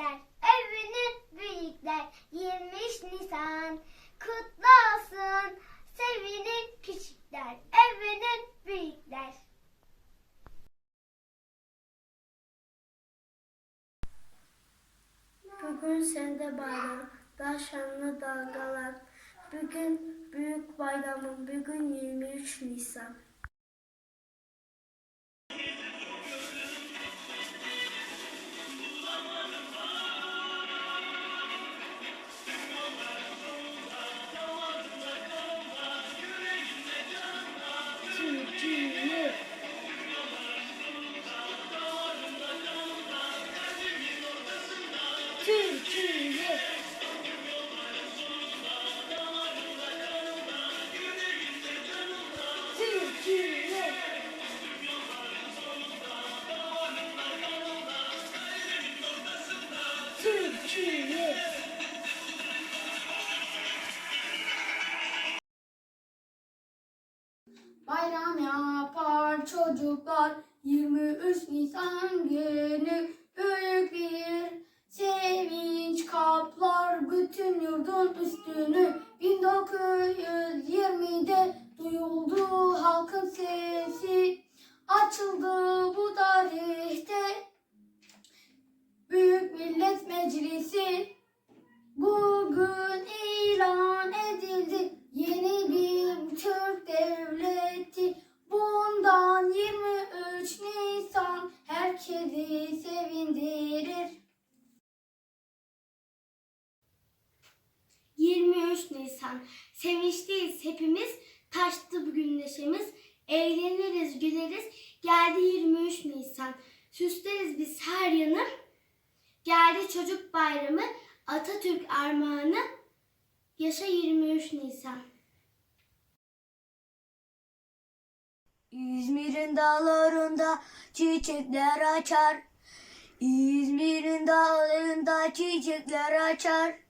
küçükler, evinin büyükler. 23 Nisan kutlu olsun. Sevinin küçükler, evinin büyükler. Bugün sende bayram, daha şanlı dalgalar. Bugün büyük bayramın, bugün 23 Nisan. Bayram yapar çocuklar 23 Nisan günü bütün yurdun üstünü. 1920'de duyuldu halkın sesi. Açıldı 23 Nisan sevinçliyiz hepimiz. Taştı bugün neşemiz. Eğleniriz güleriz. Geldi 23 Nisan. Süsleriz biz her yanı. Geldi çocuk bayramı. Atatürk armağanı. Yaşa 23 Nisan. İzmir'in dağlarında çiçekler açar. İzmir'in dağlarında çiçekler açar.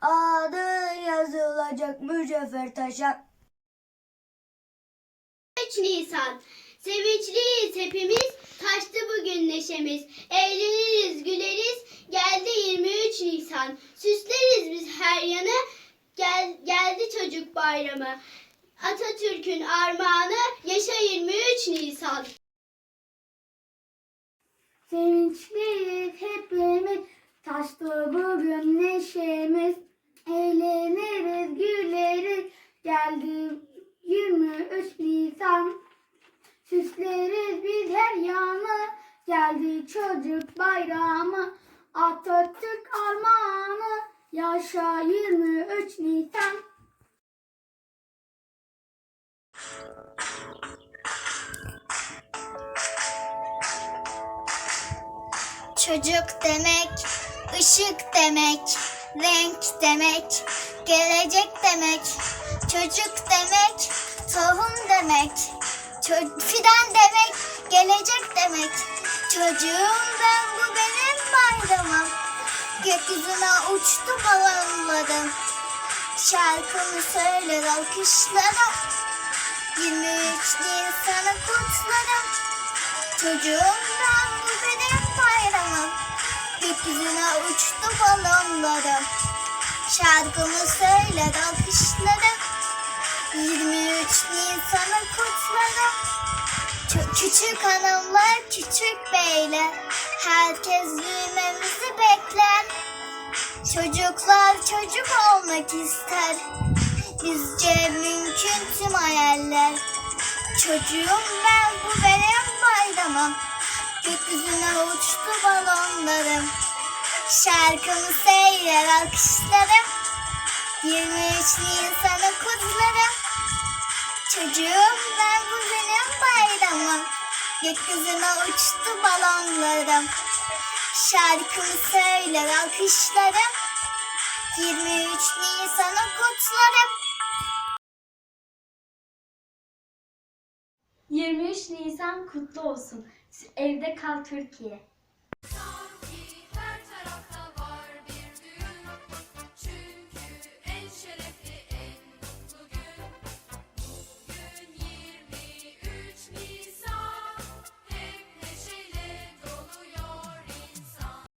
Adın yazılacak mücevher taşa. 23 Nisan Sevinçliyiz hepimiz, taştı bugün neşemiz. Eğleniriz, güleriz, geldi 23 Nisan. Süsleriz biz her yanı, gel, geldi çocuk bayramı. Atatürk'ün armağanı, yaşa 23 Nisan. Sevinçliyiz hepimiz taştı bugün neşemiz Eğleniriz güleriz geldi 23 Nisan Süsleriz biz her yanı geldi çocuk bayramı Atatürk armağanı yaşa 23 Nisan Çocuk demek, ışık demek, renk demek, gelecek demek. Çocuk demek, tohum demek, ço- fidan demek, gelecek demek. Çocuğum ben bu benim bayramım. Gökyüzüne uçtu balonlarım. Şarkımı söyler alkışlarım. 23 Nisan'ı kutlarım. Çocuğum ben bu benim bayramım. Gökyüzüne uçtu balonlarım. Şarkımı söyler alkışlarım. 23 Nisan'ı kutlarım. Küçük hanımlar, küçük beyler. Herkes büyümemizi bekler. Çocuklar çocuk olmak ister. Bizce mümkün tüm hayaller. Çocuğum ben bu benim bayramım. Gökyüzüne uçtu balonlarım. Şarkımı seyrer alkışlarım. 23 Nisan'ı kutlarım. Çocuğum ben bu benim bayramım. Gökyüzüne uçtu balonlarım. Şarkımı söyler alkışlarım. 23 Nisan'ı kutlarım. 23 Nisan kutlu olsun. Evde kal Türkiye.